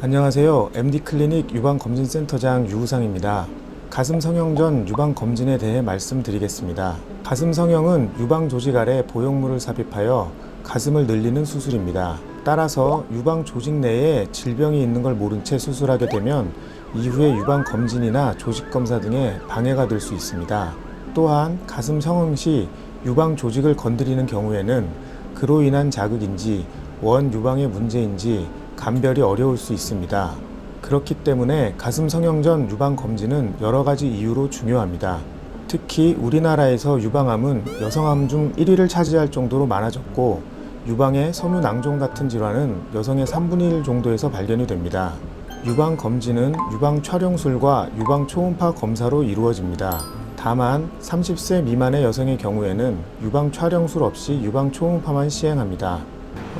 안녕하세요. MD클리닉 유방검진센터장 유우상입니다. 가슴 성형 전 유방 검진에 대해 말씀드리겠습니다. 가슴 성형은 유방 조직 아래 보형물을 삽입하여 가슴을 늘리는 수술입니다. 따라서 유방 조직 내에 질병이 있는 걸 모른 채 수술하게 되면 이후에 유방 검진이나 조직 검사 등에 방해가 될 수 있습니다. 또한 가슴 성형 시 유방 조직을 건드리는 경우에는 그로 인한 자극인지 원 유방의 문제인지 감별이 어려울 수 있습니다. 그렇기 때문에 가슴 성형 전 유방 검진은 여러 가지 이유로 중요합니다. 특히 우리나라에서 유방암은 여성암 중 1위를 차지할 정도로 많아졌고 유방의 섬유 낭종 같은 질환은 여성의 3분의 1 정도에서 발견이 됩니다. 유방 검진은 유방 촬영술과 유방 초음파 검사로 이루어집니다. 다만 30세 미만의 여성의 경우에는 유방 촬영술 없이 유방 초음파만 시행합니다.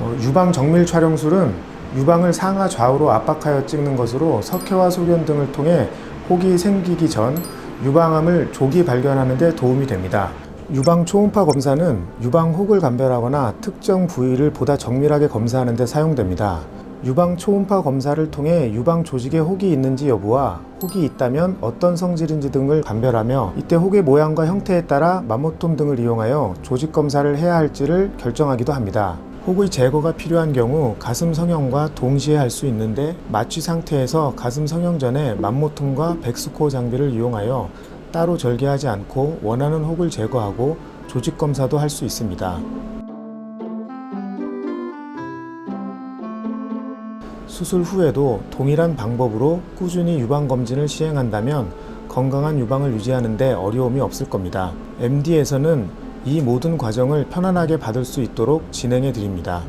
어, 유방 정밀 촬영술은 유방을 상하 좌우로 압박하여 찍는 것으로 석회와 소견 등을 통해 혹이 생기기 전 유방암을 조기 발견하는 데 도움이 됩니다. 유방 초음파 검사는 유방 혹을 감별하거나 특정 부위를 보다 정밀하게 검사하는 데 사용됩니다. 유방 초음파 검사를 통해 유방 조직에 혹이 있는지 여부와 혹이 있다면 어떤 성질인지 등을 감별하며 이때 혹의 모양과 형태에 따라 맘모톰 등을 이용하여 조직 검사를 해야 할지를 결정하기도 합니다. 혹의 제거가 필요한 경우 가슴 성형과 동시에 할 수 있는데 마취 상태에서 가슴 성형 전에 맘모톰과 백스코어 장비를 이용하여 따로 절개하지 않고 원하는 혹을 제거하고 조직 검사도 할 수 있습니다. 수술 후에도 동일한 방법으로 꾸준히 유방 검진을 시행한다면 건강한 유방을 유지하는데 어려움이 없을 겁니다. MD에서는 이 모든 과정을 편안하게 받을 수 있도록 진행해 드립니다.